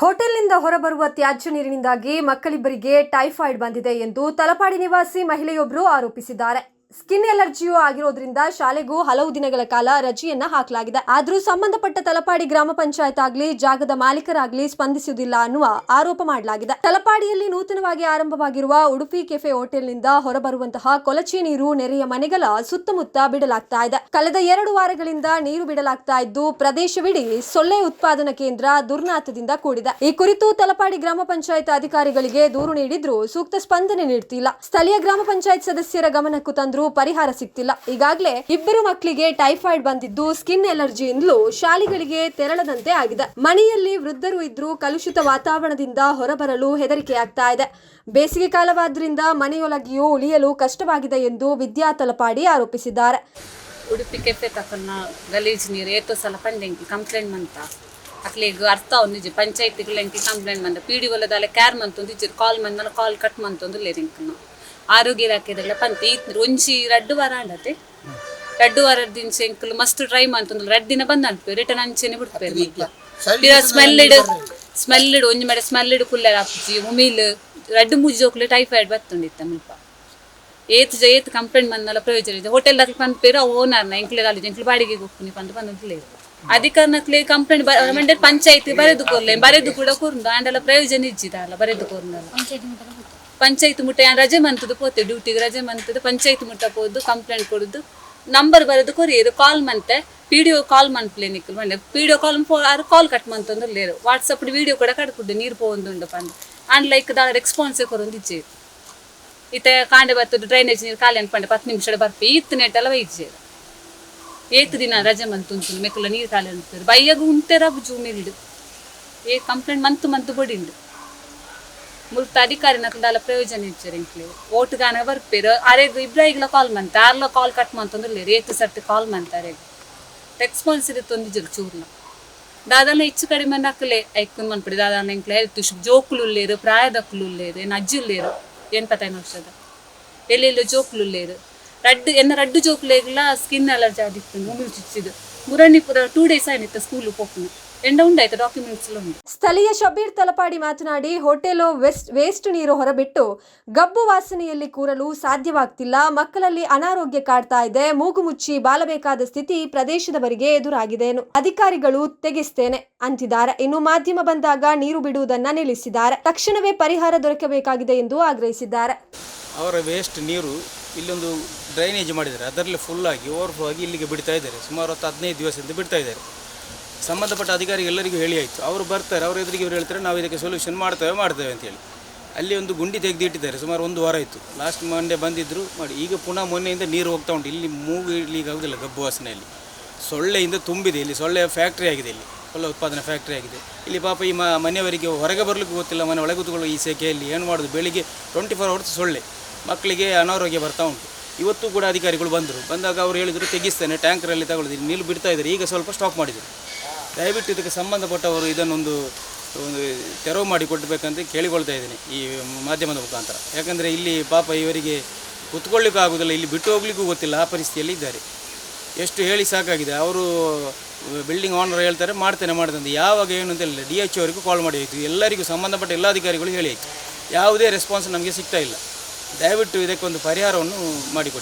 ಹೋಟೆಲ್ನಿಂದ ಹೊರಬರುವ ತ್ಯಾಜ್ಯ ನೀರಿನಿಂದಾಗಿ ಮಕ್ಕಳಿಬ್ಬರಿಗೆ ಟೈಫಾಯ್ಡ್ ಬಂದಿದೆ ಎಂದು ತಲಪಾಡಿ ನಿವಾಸಿ ಮಹಿಳೆಯೊಬ್ಬರು ಆರೋಪಿಸಿದ್ದಾರೆ. ಸ್ಕಿನ್ ಎಲರ್ಜಿಯೂ ಆಗಿರೋದ್ರಿಂದ ಶಾಲೆಗೂ ಹಲವು ದಿನಗಳ ಕಾಲ ರಜೆಯನ್ನ ಹಾಕಲಾಗಿದೆ. ಆದರೂ ಸಂಬಂಧಪಟ್ಟ ತಲಪಾಡಿ ಗ್ರಾಮ ಪಂಚಾಯತ್ ಆಗ್ಲಿ, ಜಾಗದ ಮಾಲೀಕರಾಗ್ಲಿ ಸ್ಪಂದಿಸುವುದಿಲ್ಲ ಅನ್ನುವ ಆರೋಪ ಮಾಡಲಾಗಿದೆ. ತಲಪಾಡಿಯಲ್ಲಿ ನೂತನವಾಗಿ ಆರಂಭವಾಗಿರುವ ಉಡುಪಿ ಕೆಫೆ ಹೋಟೆಲ್ನಿಂದ ಹೊರಬರುವಂತಹ ಕೊಲಚೆ ನೀರು ನೆರೆಯ ಮನೆಗಳ ಸುತ್ತಮುತ್ತ ಬಿಡಲಾಗ್ತಾ ಇದೆ. ಕಳೆದ ಎರಡು ವಾರಗಳಿಂದ ನೀರು ಬಿಡಲಾಗ್ತಾ ಇದ್ದು, ಪ್ರದೇಶವಿಡೀ ಸೊಳ್ಳೆ ಉತ್ಪಾದನಾ ಕೇಂದ್ರ ದುರ್ನಾಥದಿಂದ ಕೂಡಿದೆ. ಈ ಕುರಿತು ತಲಪಾಡಿ ಗ್ರಾಮ ಪಂಚಾಯತ್ ಅಧಿಕಾರಿಗಳಿಗೆ ದೂರು ನೀಡಿದ್ರು ಸೂಕ್ತ ಸ್ಪಂದನೆ ನೀಡುತ್ತಿಲ್ಲ ಸ್ಥಳೀಯ ಗ್ರಾಮ ಪಂಚಾಯತ್ ಸದಸ್ಯರ ಗಮನಕ್ಕೂ ತಂದ್ರೂ ಪರಿಹಾರ ಸಿಗ್ತಿಲ್ಲ. ಈಗಾಗಲೇ ಇಬ್ಬರು ಮಕ್ಕಳಿಗೆ ಟೈಫಾಯ್ಡ್ ಬಂದಿದ್ದು ಸ್ಕಿನ್ ಎಲರ್ಜಿಯಿಂದಲೂ ಶಾಲೆಗಳಿಗೆ ತೆರಳದಂತೆ ಆಗಿದೆ. ಮನೆಯಲ್ಲಿ ವೃದ್ಧರು ಇದ್ರೂ ಕಲುಷಿತ ವಾತಾವರಣದಿಂದ ಹೊರಬರಲು ಹೆದರಿಕೆ ಆಗ್ತಾ ಇದೆ. ಬೇಸಿಗೆ ಕಾಲವಾದ್ರಿಂದ ಮನೆಯೊಳಗೆಯೂ ಉಳಿಯಲು ಕಷ್ಟವಾಗಿದೆ ಎಂದು ವಿದ್ಯಾ ತಲಪಾಡಿ ಆರೋಪಿಸಿದ್ದಾರೆ. ಉಡುಪಿ ಕೆಫೆ ತಕಲ್ನ ಗಲೀಜ್ ನೀರು ಏತೋ ಸಲ ಪಂಡೆಂಕಿ ಕಂಪ್ಲೇಂಟ್ ಮಂತ ಅಕ್ಲಿಗ್ ಅರ್ಥ ಒಂದಿಜಿ ಪಂಚಾಯತಿಗ್ಲೆಂಕಿ ಕಂಪ್ಲೇಂಟ್ ಮಂತ ಪಿ ಡಿ ಒಲದಾಲೆ ಕ್ಯಾರ್ ಮಂತೊಂದು ಇಜ್ಜಿರ್ ಕಾಲ್ ಮಂದಲ ಕಾಲ್ ಕಟ್ ಮಂತೊಂದು ಲೇರಿಂಕನು ಆರೋಗ್ಯ ಇಲಾಖೆ ಪಂತ ಈತ್ ಒಂಜಿ ರಡ್ಡು ವಾರ ಆಂಡತೆ ರಡ್ಡು ವಾರದ ದಿನ ಎಂಕಲು ಮಸ್ತ್ ಟ್ರೈ ಮಾಡ್ತು ರಡ್ ದಿನ ಬಂದ ಅನ್ಪೇರು ರಿಟರ್ನ್ ಅಂಚೆನೆ ಬಿಡ್ಪೇರು ಮಕ್ಳು ಸ್ಮೆಲ್ ಇಡು ಸ್ಮೆಲ್ ಇಡು ಒಂಜಿ ಮಡೆ ಸ್ಮೆಲ್ ಇಡು ಕುಲ್ಲರ್ ಆಪುಜಿ ಮುಮಿಲ್ ರಡ್ಡು ಮೂಜಿ ಜೋಕ್ಲೆ ಟೈಫಾಯ್ಡ್ ಬತ್ತುಂಡಿತ್ತ ಮುಲ್ಪ ಏತ್ ಜ ಏತ್ ಕಂಪ್ಲೇಂಟ್ ಬಂದಲ್ಲ ಪ್ರಯೋಜನ ಇದೆ ಹೋಟೆಲ್ ದಾಖಲೆ ಪಂದ್ ಪೇರು ಓನರ್ನ ಎಂಕ್ಲೆ ಅಲ್ಲಿ ಎಂಕ್ಲೆ ಬಾಡಿಗೆ ಹೋಗ್ತೀನಿ ಬಂದು ಬಂದಿಲ್ಲ ಅಧಿಕಾರನಕ್ಲೆ ಕಂಪ್ಲೇಂಟ್ ಮಂಡ್ಯ ಪಂಚಾಯತಿ ಬರೆದು ಕೊರ್ಲೆ ಬರೆದು ಕೂಡ ಕೂರ್ದು ಆಂಡಲ ಪ್ರಯೋಜನ ಇಜ್ಜಿದಲ್ಲ ಬರೆದು ಕೊರ್ನಲ್ಲ ಪಂಚಾಯತ್ ಮುಟ್ಟ ರಜೆ ಮಂತದ್ದು ಪೋತೆ ಡ್ಯೂಟಿಗೆ ರಜೆ ಮಂತದ್ದು, ಪಂಚಾಯತ್ ಮುಟ್ಟ ಪೋದು ಕಂಪ್ಲೇಂಟ್ ಕೊಡೋದು ನಂಬರ್ ಬರೋದು ಕೊರಿಯರು ಕಾಲ್ ಮಂತೆ ಒ ಕಾಲ್ ಮನ್ಪ್ಲೆ ನಿಕ್ಕಲು ಮಂಡೆ ಪಿ ಡಿ ಒ ಕಾಲ್ ಆರು ಕಾಲ್ ಕಟ್ ಮಂತಂದ್ರೆ ಲೇರು. ವಾಟ್ಸಪ್ ವಿಡಿಯೋ ಕೂಡ ಕಟ್ಕೊಡ್ದು ನೀರು ಪೋಂದುಂಡು ಪಂದ್ ಆಂಡ್ ಲೈಕ್ ದಾಳ ರೆಸ್ಪಾನ್ಸೇ ಕೊರೊಂದು ಇಜ್ಜೆ ಇತ್ತೆ ಕಾಂಡೆ ಬರ್ತದೆ ಡ್ರೈನೇಜ್ ನೀರು ಖಾಲಿ ಅನ್ಪಂಡೆ ಪತ್ತು ನಿಮಿಷ ಬರ್ಪಿ. ಇತ್ತು ನೆಟ್ಟೆಲ್ಲ ವೈಜ್ಜೆ ಏತ್ ದಿನ ರಜೆ ಮಂತುಂತು ಮೆಕ್ಕಲ ನೀರು ಖಾಲಿ ಅನ್ಪೇರು ಬೈಯಾಗ ಉಂಟೆರ ಜೂಮೇಲಿಡು ಏ ಕಂಪ್ಲೇಂಟ್ ಮಂತು ಮಂತು ಬಡಿಂಡು ಮುಲ್ತ ಅಧಿಕಾರಿ ದಾಲ ಪ್ರಯೋಜನ ಇಚ್ಚರು ಇಂಕ್ಲೆ ಓಟ್ ಗಾನ ಬರ್ಪೇರು. ಅರೆಗ್ ಇಬ್ರಾಯಿಗ್ಲ ಕಾಲ್ ಮಂತ ಆರ್ಲ ಕಾಲ್ ಕಟ್ ಮಂತಂದ್ರೆ ರೇತು ಸರ್ತಿ ಕಾಲ್ ಮಂತಾರೆ ರೆಸ್ಪಾನ್ಸ್ ಇರುತ್ತೆ ಒಂದಿಜರು ಚೂರ್ನ. ದಾದಾನ ಹೆಚ್ಚು ಕಡಿಮೆ ನಕಲೆ. ಐಕುನ್ ಮನ್ಪಡಿ, ದಾದಾನ ಇಂಕ್ಲೆ ಹೆಲ್ತ್ ಜೋಕುಲು ಉಳ್ಳೇರು ಪ್ರಾಯದಕ್ಕಲು ಉಳ್ಳೇರು ಏನು ಅಜ್ಜಿ ಉಳ್ಳೇರು ಎನ್ಪತ್ತೈದು ವರ್ಷದ. ಎಲ್ಲೆಲ್ಲೋ ಜೋಕುಲು ಉಳ್ಳೇರು ರಡ್ಡು, ಎನ್ನ ರಡ್ಡು ಜೋಕುಲೇಗ್ಲ ಸ್ಕಿನ್ ಅಲರ್ಜಿ ಆದಿತ್ತು. ಮುಗಿಲು ಚುಚ್ಚಿದು ಮುರಣ್ಣಿ ಪುರ ಟೂ ಡೇಸ್ ಆಯ್ತು ಸ್ಕೂಲ್ ಪೋಪುನ ಎಂಡ ಉಂಡಾಯ್ತು ಡಾಕ್ಯುಮೆಂಟ್ಸ್ ಎಲ್ಲ ಉಂಡು ಸ್ಥಳೀಯ ಶಬೀರ್ ತಲಪಾಡಿ ಮಾತನಾಡಿ ಹೋಟೆಲು ವೆಸ್ಟ್ ವೇಸ್ಟ್ ನೀರು ಹೊರಬಿಟ್ಟು ಗಬ್ಬು ವಾಸನೆಯಲ್ಲಿ ಕೂರಲು ಸಾಧ್ಯವಾಗ್ತಿಲ್ಲ. ಮಕ್ಕಳಲ್ಲಿ ಅನಾರೋಗ್ಯ ಕಾಡ್ತಾ ಇದೆ. ಮೂಗು ಮುಚ್ಚಿ ಬಾಲಬೇಕಾದ ಸ್ಥಿತಿ ಪ್ರದೇಶದವರಿಗೆ ಎದುರಾಗಿದೆ ಏನು ಅಧಿಕಾರಿಗಳು ತೆಗೆಸ್ತೇನೆ ಅಂತಿದ್ದಾರೆ. ಇನ್ನು ಮಾಧ್ಯಮ ಬಂದಾಗ ನೀರು ಬಿಡುವುದನ್ನ ನಿಲ್ಲಿಸಿದ್ದಾರೆ. ತಕ್ಷಣವೇ ಪರಿಹಾರ ದೊರಕಬೇಕಾಗಿದೆ ಎಂದು ಆಗ್ರಹಿಸಿದ್ದಾರೆ. ಅವರ ವೇಸ್ಟ್ ನೀರು ಇಲ್ಲೊಂದು ಡ್ರೈನೇಜ್ ಮಾಡಿದ್ದಾರೆ. ಅದರಲ್ಲಿ ಫುಲ್ಲಾಗಿ ಓವರ್ಫ್ಲೋ ಆಗಿ ಇಲ್ಲಿಗೆ ಬಿಡ್ತಾ ಇದ್ದಾರೆ. ಸುಮಾರು ಹತ್ತು ಹದಿನೈದು ದಿವಸದಿಂದ ಬಿಡ್ತಾ ಇದ್ದಾರೆ. ಸಂಬಂಧಪಟ್ಟ ಅಧಿಕಾರಿಗೆಲ್ಲರಿಗೂ ಹೇಳಿ ಆಯಿತು. ಅವರು ಬರ್ತಾರೆ, ಅವ್ರ ಎದುರಿಗೆ ಇವ್ರು ಹೇಳ್ತಾರೆ, ನಾವು ಇದಕ್ಕೆ ಸೊಲ್ಯೂಷನ್ ಮಾಡ್ತೇವೆ ಮಾಡ್ತೇವೆ ಅಂತೇಳಿ ಅಲ್ಲಿ ಒಂದು ಗುಂಡಿ ತೆಗೆದಿಟ್ಟಿದ್ದಾರೆ, ಸುಮಾರು ಒಂದು ವಾರ ಇತ್ತು ಲಾಸ್ಟ್ ಮಂಡೆ ಬಂದಿದ್ದರು ಮಾಡಿ. ಈಗ ಪುನಃ ಮೊನ್ನೆಯಿಂದ ನೀರು ಹೋಗ್ತಾ ಉಂಟು. ಇಲ್ಲಿ ಮೂಗು ಇಡ್ಲಿಕ್ಕೆ ಆಗೋದಿಲ್ಲ ಗಬ್ಬು ವಾಸನೆಯಲ್ಲಿ. ಸೊಳ್ಳೆಯಿಂದ ತುಂಬಿದೆ ಇಲ್ಲಿ. ಸೊಳ್ಳೆ ಫ್ಯಾಕ್ಟ್ರಿ ಆಗಿದೆ ಇಲ್ಲಿ. ಸೊಳ್ಳೆ ಉತ್ಪಾದನೆ ಫ್ಯಾಕ್ಟ್ರಿ ಆಗಿದೆ. ಇಲ್ಲಿ ಪಾಪ ಈ ಮನೆಯವರಿಗೆ ಹೊರಗೆ ಬರಲಿಕ್ಕೆ ಗೊತ್ತಿಲ್ಲ. ಮನೆ ಒಳಗೆ ಕೂತ್ಕೊಳ್ಳೋ ಈ ಸೆಕೆಯಲ್ಲಿ ಏನು ಮಾಡೋದು? ಬೆಳಿಗ್ಗೆ ಟ್ವೆಂಟಿ ಫೋರ್ ಅವರ್ಸ್ ಸೊಳ್ಳೆ. ಮಕ್ಕಳಿಗೆ ಅನಾರೋಗ್ಯ ಬರ್ತಾ ಉಂಟು. ಇವತ್ತು ಕೂಡ ಅಧಿಕಾರಿಗಳು ಬಂದರು. ಬಂದಾಗ ಅವರು ಹೇಳಿದರು, ತೆಗಿಸ್ತೇನೆ, ಟ್ಯಾಂಕರಲ್ಲಿ ತಗೊಳ್ತೀನಿ. ನೀರು ಬಿಡ್ತಾ ಇದ್ದಾರೆ. ಈಗ ಸ್ವಲ್ಪ ಸ್ಟಾಪ್ ಮಾಡಿದರು. ದಯವಿಟ್ಟು ಇದಕ್ಕೆ ಸಂಬಂಧಪಟ್ಟವರು ಇದನ್ನೊಂದು, ಒಂದು ತೆರವು ಮಾಡಿ ಕೊಡಬೇಕಂತ ಕೇಳಿಕೊಳ್ತಾ ಇದ್ದೀನಿ ಈ ಮಾಧ್ಯಮದ ಮುಖಾಂತರ. ಯಾಕಂದರೆ ಇಲ್ಲಿ ಪಾಪ ಇವರಿಗೆ ಕುತ್ಕೊಳ್ಳಿಕ್ಕೂ ಆಗೋದಿಲ್ಲ. ಇಲ್ಲಿ ಬಿಟ್ಟು ಹೋಗ್ಲಿಕ್ಕೂ ಗೊತ್ತಿಲ್ಲ. ಆ ಪರಿಸ್ಥಿತಿಯಲ್ಲಿ ಇದ್ದಾರೆ. ಎಷ್ಟು ಹೇಳಿ ಸಾಕಾಗಿದೆ. ಅವರು ಬಿಲ್ಡಿಂಗ್ ಓನರ್ ಹೇಳ್ತಾರೆ, ಮಾಡ್ತೇನೆ ಮಾಡ್ತಂತೆ ಯಾವಾಗ ಏನು ಅಂತ ಹೇಳಿಲ್ಲ. ಡಿ ಎಚ್ ಅವರಿಗೂ ಕಾಲ್ ಮಾಡಿ ಎಲ್ಲರಿಗೂ ಸಂಬಂಧಪಟ್ಟ ಎಲ್ಲ ಅಧಿಕಾರಿಗಳು ಹೇಳಿ ಯಾವುದೇ ರೆಸ್ಪಾನ್ಸ್ ನಮಗೆ ಸಿಗ್ತಾ ಇಲ್ಲ. ದಯವಿಟ್ಟು ಇದಕ್ಕೊಂದು ಪರಿಹಾರವನ್ನು ಮಾಡಿಕೊಡಿ.